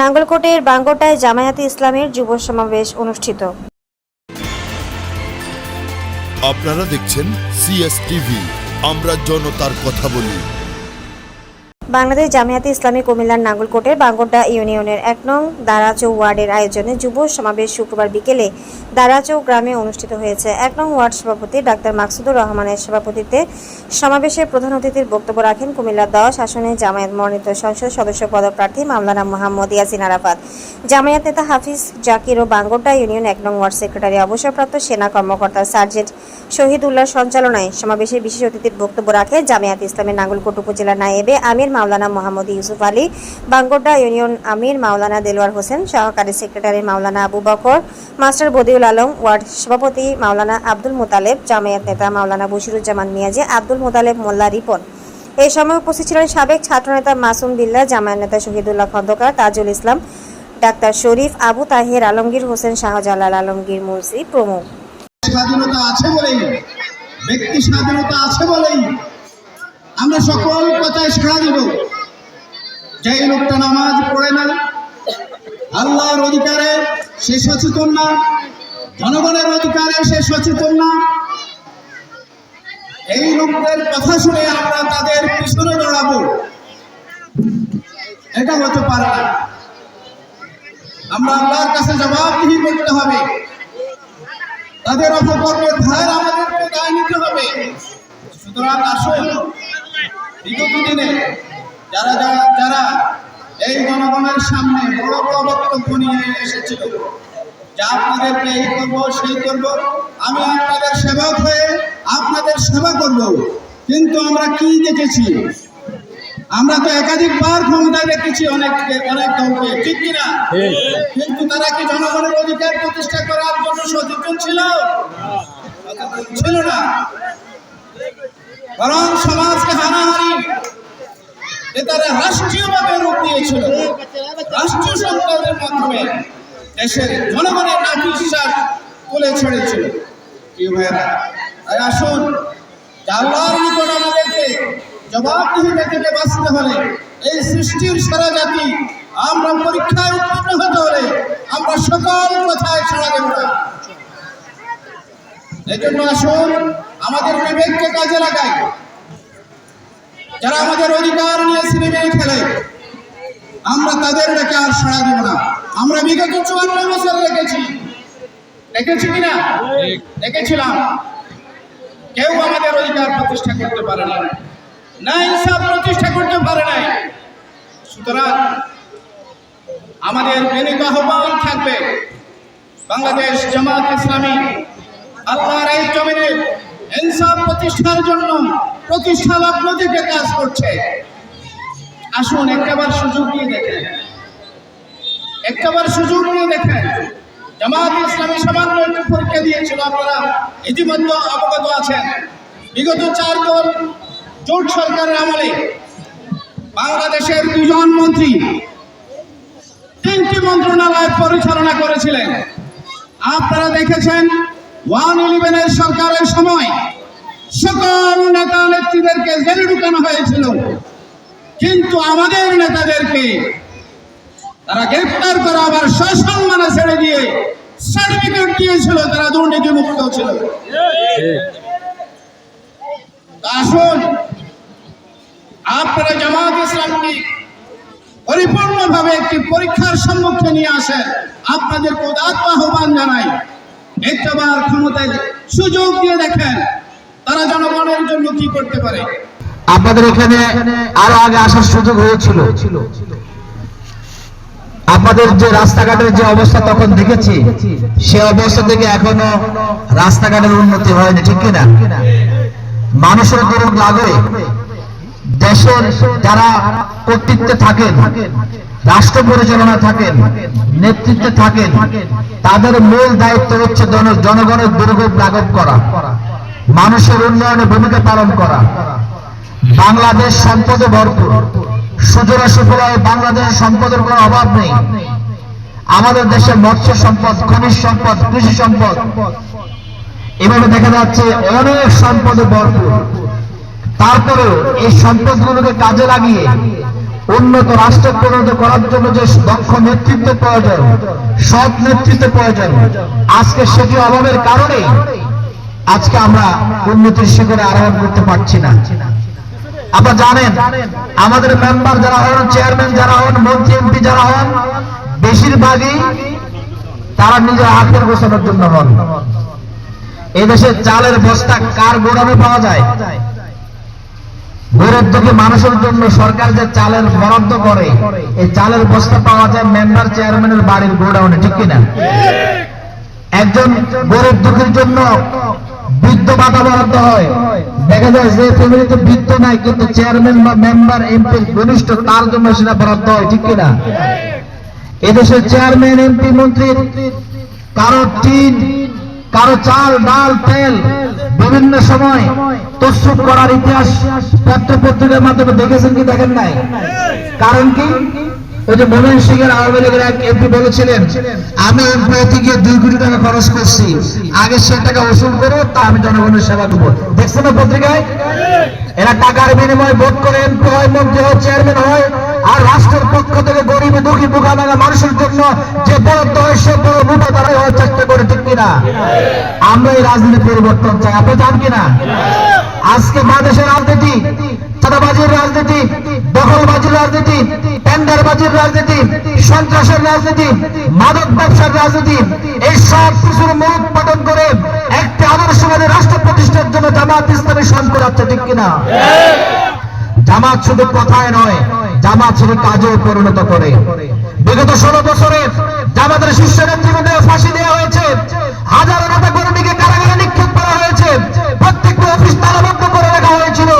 নাঙ্গলকোটের বাঙ্গোটায় জামায়াতে ইসলামের যুব সমাবেশ অনুষ্ঠিত। আপনারা দেখছেন সিএস টিভি আমরা জনতার কথা বলি। বাংলাদেশ জামায়াতে ইসলামী কুমিল্লার নাঙ্গলকোটের বাঙ্গোটা ইউনিয়নের এক নং দারাচৌ ওয়ার্ডের আয়োজনে যুব সমাবেশ শুক্রবার বিকেলে দারাচৌ গ্রামে অনুষ্ঠিত হয়েছে। এক নং ওয়ার্ড সভাপতি ডাক্তার মাকসুদুর রহমানের সভাপতিত্বে সমাবেশে প্রধান অতিথির বক্তব্য রাখেন কুমিল্লার দশ আসনে জামায়াত মনোনীত সংসদ সদস্য পদপ্রার্থী মাওলানা মোহাম্মদ ইয়াসিন আরাফাত। জামায়াত নেতা হাফিজ জাকির ও বাঙ্গোটা ইউনিয়ন এক নং ওয়ার্ড সেক্রেটারি অবসরপ্রাপ্ত সেনা কর্মকর্তা সার্জেন্ট শহীদুল্লাহ সঞ্চালনায় সমাবেশে বিশেষ অতিথির বক্তব্য রাখে জামায়াত ইসলামের নাঙ্গলকোট উপজেলা নায়েবে আমির মাওলানা মোহাম্মদ ইউসুফ আলী বাঙ্গোড্ডা ইউনিয়ন আমির মাওলানা দেলোয়ার হোসেন, সহকারী secretary Maulana Abu Bakar, master Badiul Alam, ward সভাপতি মাওলানা আব্দুল মোতালেব, জামায়াত নেতা মাওলানা বশিরুজ্জামান মিয়াজি, আব্দুল মোতালেব মোল্লা রিপন। এই সময় উপস্থিত ছিলেন সাবেক ছাত্রনেতা মাসুম বিল্লাহ জামায়াত নেতা শহীদুল্লাহ খন্দকার, তাজুল ইসলাম, ডাক্তার শরীফ আবু তাহের আলমগীর হোসেন, শাহজালাল আলমগীর মুন্সি প্রমুখ। স্বাধীনতা আছে বলেই। ব্যক্তি স্বাধীনতা আছে বলেই। আমরা সকল কথায় সাড়া দিব। যেই লোকটা নামাজ পড়ে না, আল্লাহর অধিকারে সে সচেতন না, জনগণের অধিকারে সে সচেতন না। এই লোকদের কথা শুনে আমরা তাদের পিছনে দৌড়াবো। এটা হতে পারে না। আমরা আল্লাহর কাছে জবাবদিহি করতে হবে। তাদের অপকর্মের ভার আমাদেরকে দায় নিতে হবে। সুতরাং আসুন বিগত দিনে যারা যারা যারা এই জনগণের সামনে বড় বড় বক্তব্য নিয়ে এসেছিল যা আপনাদেরকে এই করব সেই করব। আমি আপনাদের সেবক হয়ে আপনাদের সেবা করব। কিন্তু আমরা কি দেখেছি? আমরা তো একাধিকবার ক্ষমতায় দেখেছি অনেক অনেক দলকে ঠিক কিনা? কিন্তু তারা কি জনগণের অধিকার প্রতিষ্ঠা করার জন্য সচেতন ছিল? ছিল না। বরং সমাজকে হানাহানি। এ তারা রাষ্ট্রীয়ভাবে রূপ দিয়েছিল। রাষ্ট্রীয় সরকারের মাধ্যমে দেশের জনগণের নাকি বিশ্বাস তুলে ছেড়েছিল। কি ভাইরা তাই আসুন যে আল্লাহর নিকট আমাদেরকে জবাবদিহিতা থেকে বাঁচতে হলে, এই সৃষ্টির সারা জাতি আমরা পরীক্ষায় উত্তীর্ণ হতে হলে আমরা সকল কথায় ছাড়া দেব না। এজন্য আসুন আমাদের বিবেককে কাজে লাগাই যারা আমাদের অধিকার নিয়ে সিনেমে খেলে, আমরা তাদের ডেকে আর সাড়া দিব না। আমরা বিগত চুয়ান্ন বছর রেখেছি রেখেছি কিনা? দেখেছিলাম। কেউ আমাদের অধিকার প্রতিষ্ঠা করতে পারে না। না ইনসাফ প্রতিষ্ঠা করতে পারে নাই। সুতরাং আমাদের বিনীত আহ্বান থাকবে, বাংলাদেশ জামাত ইসলামী, আল্লাহর এই জমিনে ইনসাফ প্রতিষ্ঠার জন্য প্রতিষ্ঠা লগ্ন থেকে কাজ করছে। আসুন একটাবার সুযোগ নিয়ে দেখেন। একটাবার সুযোগ নিয়ে দেখেন। জামাত ইসলামী সামান্য পরীক্ষা দিয়েছিল, আপনারা ইতিমধ্যে অবগত আছেন। বিগত চার দল জোট সরকারের আমলে বাংলাদেশের দুজন মন্ত্রী তিনটি মন্ত্রণালয় পরিচালনা করেছিলেন। আপনারা দেখেছেন ওয়ান ইলেভেনের সরকারের সময় সকল নেতা নেত্রীদেরকে জেলে ঢুকানো হয়েছিল। কিন্তু আমাদের নেতাদেরকে তারা গ্রেপ্তার করে আবার সসম্মানে ছেড়ে দিয়ে সার্টিফিকেট দিয়েছিল, তারা দুর্নীতি মুক্ত ছিল আসুন, আপনারা জামাত ইসলামকে পরিপূর্ণভাবে একটি পরীক্ষার সম্মুখে নিয়ে আসেন। আপনাদের উদাত্ত আহ্বান জানাই। একটাবার ক্ষমতায় সুযোগ দিয়ে দেখেন, তারা জনগণের জন্য কি করতে পারে? আপনাদের এখানে আরও আগে আসার সুযোগ হয়েছিল। আপনাদের যে রাস্তাঘাটের যে অবস্থা তখন দেখেছি, সে অবস্থা থেকে এখনও রাস্তাঘাটের উন্নতি হয়নি, ঠিক কিনা? মানুষের দুর্গ লাগে দেশের যারা কর্তৃত্বে থাকেন রাষ্ট্র পরিচালনা থাকেন, নেতৃত্বে থাকেন, তাদের মূল দায়িত্ব হচ্ছে জন- জনগণের দুর্ভোগ লাঘব করা, মানুষের উন্নয়নে ভূমিকা পালন করা। বাংলাদেশ সম্পদে ভরপুর। সুজলা সুফলায় বাংলাদেশের সম্পদের কোনো অভাব নেই। আমাদের দেশে মৎস্য সম্পদ, খনিজ সম্পদ, কৃষি সম্পদ, এভাবে দেখা যাচ্ছে অনেক সম্পদে ভরপুর। তারপরেও এই সম্পদগুলোকে কাজে লাগিয়ে উন্নত রাষ্ট্রে পরিণত করার জন্য যে দক্ষ নেতৃত্ব প্রয়োজন সৎ নেতৃত্ব প্রয়োজন আজকে সেটি অভাবের কারণে আজকে আমরা উন্নতির শিখরে আরোহণ করতে পারছি না। আপনারা জানেন, আমাদের মেম্বার যারা হন চেয়ারম্যান যারা হন, মন্ত্রী, এমপি যারা হন, বেশিরভাগই তারা নিজের হাতের গোছানোর জন্য হন। এদেশে চালের বস্তা কার গোড়ামে পাওয়া যায়? গরিবদুঃখী মানুষের জন্য সরকার যে চালের বরাদ্দ করে, এই চালের বস্তা পাওয়া যায় মেম্বার চেয়ারম্যানের বাড়ির গোডাউনে, ঠিক কিনা? একজন গরিব দুঃখীর জন্য বৃদ্ধ ভাতা বরাদ্দ হয়। দেখা যায় যে ফ্যামিলিতে বৃদ্ধ নাই, কিন্তু চেয়ারম্যান বা মেম্বার এমপি ঘনিষ্ঠ, তার জন্য সেটা বরাদ্দ হয়, ঠিক কিনা? এদেশের চেয়ারম্যান এমপি মন্ত্রীর কারও টিন কারও চাল, ডাল, তেল বিভিন্ন সময় তসরুপ করার ইতিহাস পত্র পত্রিকার মাধ্যমে দেখেছেন কি দেখেন নাই? কারণ কি? ওই যে মোমেন সিং এর আওয়ামী লীগের এক এমপি বলেছিলেন, আমি এমপি গিয়ে দুই কোটি টাকা খরচ করছি। আগে সে টাকা উসুল করব তা আমি জনগণের সেবা দেবো দেখছেন না পত্রিকায়? এরা টাকার বিনিময়ে ভোট করে এমপি হয়, মন্ত্রী হয়, চেয়ারম্যান হয়, আর রাষ্ট্রের পক্ষ থেকে গরিব, দুঃখী বুকা মানুষের জন্য যে বরাদ্দ হয়, সে বড় মুঠো তারাই হওয়ার চেষ্টা করে কিনা? আমরা এই রাজনীতি পরিবর্তন চাই। আপনি চান কিনা? আজকে বাংলাদেশের রাজনীতি, চাঁদাবাজির রাজনীতি, দখলবাজির রাজনীতি, টেন্ডারবাজির রাজনীতি, সন্ত্রাসের রাজনীতি, মাদক ব্যবসার রাজনীতি, এই সব কিছুর মুখ পালন করে একটি আদর্শবাদী রাষ্ট্র প্রতিষ্ঠার জন্য জামাত ইসলামী সন করাচ্ছে ঠিক কিনা? জামাত শুধু কথায় নয়, জামাত শুধু কাজেও পরিণত করে। বিগত ষোলো বছরে জামাতের শীর্ষ নেতৃবৃন্দের ফাঁসি দেওয়া হয়েছে। হাজারো নেতা কর্মীকে কারাগারে নিক্ষেপ করা হয়েছে। প্রত্যেকটা অফিস তালাবদ্ধ করে রাখা হয়েছিল।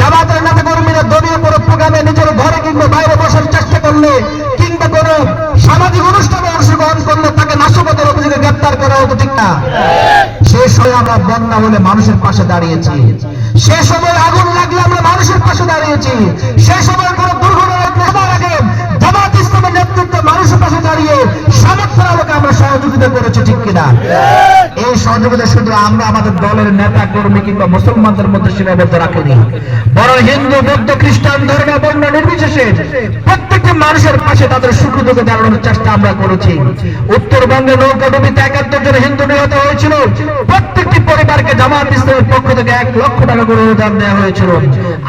জামাতের নেতা কর্মীরা দলীয় কোনো প্রোগ্রামে নিজের ঘরে কিংবা বাইরে বসার চেষ্টা করলে কিংবা কোনো সামাজিক অনুষ্ঠানে অংশগ্রহণ করলে তাকে নাশকতার অভিযোগে গ্রেপ্তার করা হতো, ঠিক না? সে সময় আমরা বন্যা হলে মানুষের পাশে দাঁড়িয়েছি। সে সময় আগুন লাগলে আমরা মানুষের পাশে দাঁড়িয়েছি। সে সময় কোনো দুর্ঘটনা ঘটলে আগে জামাত ইসলামের নেতৃত্বে মানুষের পাশে দাঁড়িয়ে সামর্থ্যের আলোকে আমরা সহযোগিতা করেছি ঠিক কিনা? এই সহযোগিতা শুধু আমরা আমাদের দলের নেতা কর্মী কিংবা মুসলমানদের মধ্যে সীমাবদ্ধ রাখিনি। বরং হিন্দু বৌদ্ধ খ্রিস্টান ধর্ম বর্ণ নির্বিশেষে প্রত্যেকটি মানুষের পাশে তাদের সুখ দুঃখে দাঁড়ানোর চেষ্টা আমরা করেছি। উত্তরবঙ্গে নৌকাডুবিতে একাত্তর জন হিন্দু নিহত হয়েছিল। প্রত্যেকটি পরিবারকে জামাত ইসলামের পক্ষ থেকে এক লক্ষ টাকা করে অনুদান দেওয়া হয়েছিল।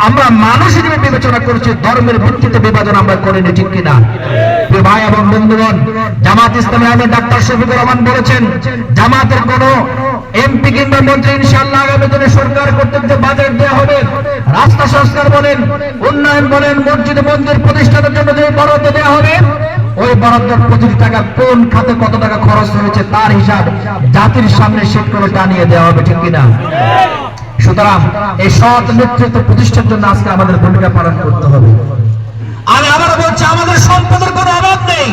আমরা মানুষ হিসেবে বিবেচনা করেছি ধর্মের ভিত্তিতে বিভাজন আমরা করিনি ঠিক কিনা? প্রিয় ভাই এবং বন্ধুগণ, জামাত ইসলামী আহমেদ ডাক্তার শফিকুর রহমান বলেছেন, জামাতের কোন এমপি কিংবা মন্ত্রী ইনশাআল্লাহ আগামী দিনে সরকার কর্তৃক যে বাজেট দেওয়া হবে, রাস্তা সংস্কার বলেন, উন্নয়ন বলেন, মসজিদ মন্দির প্রতিষ্ঠানের জন্য যে বরাদ্দ দেওয়া হবে, ওই বরাদ্দের প্রতিটি টাকা কোন খাতে কত টাকা খরচ হয়েছে তার হিসাব জাতির সামনে সেট করে টানিয়ে দেওয়া হবে, ঠিক কিনা? সুতরাং এই সৎ নেতৃত্ব প্রতিষ্ঠার জন্য আজকে আমাদের ভূমিকা পালন করতে হবে। আমি আবার বলছি, আমাদের সম্পদের কোনো অভাব নেই।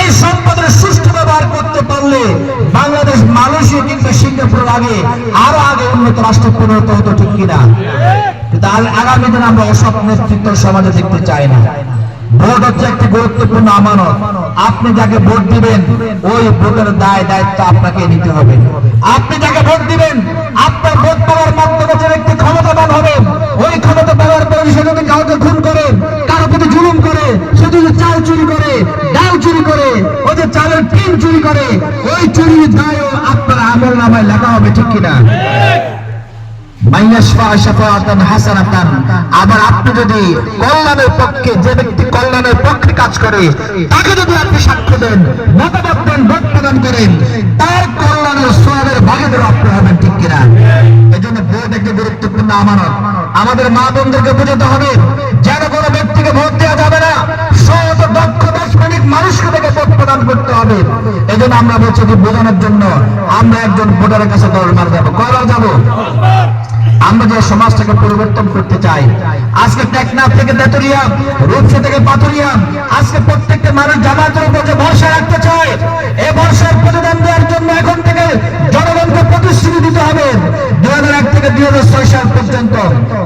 এই সম্পদের সুষ্ঠু ব্যবহার করতে পারলে বাংলাদেশ, মালয়েশিয়া কিংবা সিঙ্গাপুরের আগে, আরও আগে উন্নত রাষ্ট্র পরিণত হতো ঠিক কিনা? কিন্তু আগামী দিনে আমরা অসৎ নেতৃত্ব সমাজে দেখতে চাই না। ভোট হচ্ছে একটি গুরুত্বপূর্ণ আমানত। আপনি যাকে ভোট দিবেন, ওই ভোটের দায়, দায়িত্ব আপনাকে নিতে হবে। আপনি যাকে ভোট দিবেন, আপনার ভোট পাওয়ার মাধ্যমে যে ব্যক্তি ক্ষমতাবান হবে, ওই ক্ষমতা পাওয়ার পরে সে যদি কাউকে খুন করে কারও জুলুম করে, সে যদি চাল চুরি করে, ডাল চুরি করে ওই যে চালের টিন চুরি করে, ওই চুরির দায়ও আপনার আমল নামায় লেখা হবে ঠিক কিনা? আবার আপনি যদি কল্যাণের পক্ষে, যে ব্যক্তি কল্যাণের পক্ষে কাজ করে, তাকে যদি আপনি সাক্ষ্য দেন, মতামত দেন, ভোট প্রদান করেন, তার কল্যাণের সোয়াবের ভাগেদের আপনি হবেন ঠিক কিনা? এই জন্য ভোট একটি গুরুত্বপূর্ণ আমানত। আমাদের মা বোনদেরকে বোঝাতে হবে, যেন কোনো ব্যক্তিকে জন্য আমরা বলছি বোঝানোর জন্য আমরা একজন ভোটারের কাছে দরবার যাব। কয়লা যাব? আমরা যে সমাজটাকে পরিবর্তন করতে চাই। আজকে টেকনাফ থেকে তেতুরিয়া রূপসা থেকে পাথুরিয়া, আজকে প্রত্যেকটা মানুষ জামাতের উপর যে ভরসা রাখতে চায়, এ ভরসার প্রতিদান দেওয়ার জন্য এখন থেকে জনগণকে প্রতিশ্রুতি দিতে হবে দুই হাজার এক থেকে দুই হাজার ছয় সাল পর্যন্ত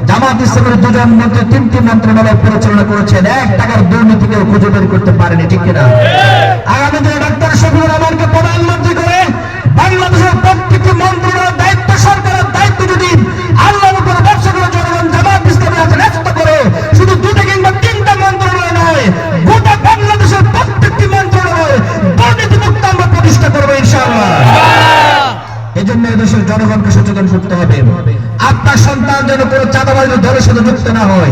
জামাত ইসলামের দুজন মন্ত্রী তিনটি মন্ত্রণালয় পরিচালনা করেছেন। এক টাকার দুর্নীতি কেউ খুঁজে বের করতে পারেনি ঠিক কিনা? আগামী দিনে ডাক্তার শফিউর রহমানকে প্রধানমন্ত্রী সাথে যুক্ত না হয়।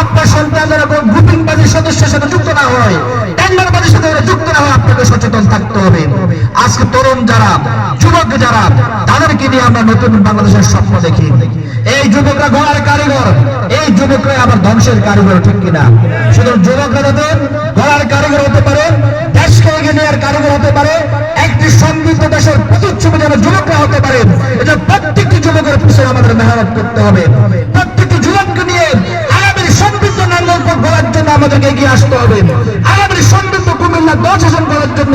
আপনার সন্তান যেন কোনো গ্রুপিংবাজির সদস্যের সাথে যুক্ত না হয় টেন্ডারবাজির সাথে যেন যুক্ত না হয়, আপনাকে সচেতন থাকতে হবে। আজকে তরুণ যারা, যুবক যারা, তাদেরকে নিয়ে আমরা নতুন বাংলাদেশের স্বপ্ন দেখি। এই যুবকরা গড়ার কারিগর, এই যুবকরা আবার ধ্বংসের কারিগর, ঠিক কিনা? শুধু যুবকরা যাতে গড়ার কারিগর হতে পারে, দেশকে এগিয়ে নেওয়ার কারিগর হতে পারে, একটি সমৃদ্ধ দেশের প্রতিচ্ছবি যেন যুবকরা হতে পারে এটা প্রত্যেকটি যুবকের পিছনে আমাদের মেহনত করতে হবে। আমাদেরকে এগিয়ে আসতে হবে। আমাদের সমৃদ্ধ কুমিল্লা দশ হাজার করার জন্য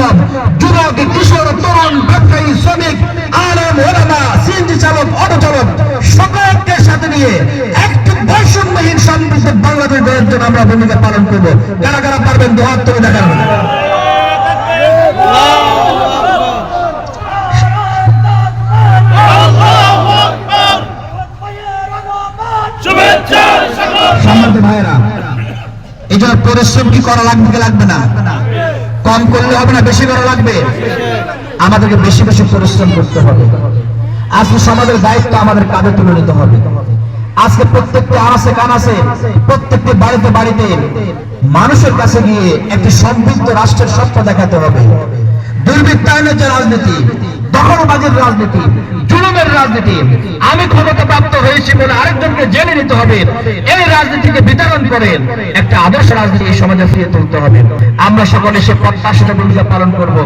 যুবক, কিশোর, তরুণ, ব্যবসায়ী, শ্রমিক, আলম, ওলামা, সিএনজি চালক, অটো চালক, সকলকে সাথে নিয়ে একটি বৈষম্যহীন সমৃদ্ধ বাংলাদেশ গড়ার জন্য আমরা ভূমিকা পালন করব। কারা কারা পারবেন দু হাত তুলে দেখান পরিশ্রম কি করা লাগবে লাগবে না? কম করলে হবে না, বেশি করা লাগবে? আমাদেরকে বেশি বেশি পরিশ্রম করতে হবে। আজকে সমাজের দায়িত্ব আমাদের কাঁধে তুলে নিতে হবে। আজকে প্রত্যেকটি আনাসে কানাসে প্রত্যেকটি বাড়িতে বাড়িতে মানুষের কাছে গিয়ে একটি সমৃদ্ধ রাষ্ট্রের স্বপ্ন দেখাতে হবে। দুর্বৃত্তায়নের যে রাজনীতি, দখলবাজির রাজনীতি রাজনীতি। আমি ক্ষমতা প্রাপ্ত হয়েছি বলে আরেকজনকে জেনে নিতে হবে। এই রাজনীতিকে বিতরণ করেন একটা আদর্শ রাজনীতি সমাজে ফিরে তুলতে হবে। আমরা সকলে সে প্রত্যাশিত ভূমিকা পালন করব।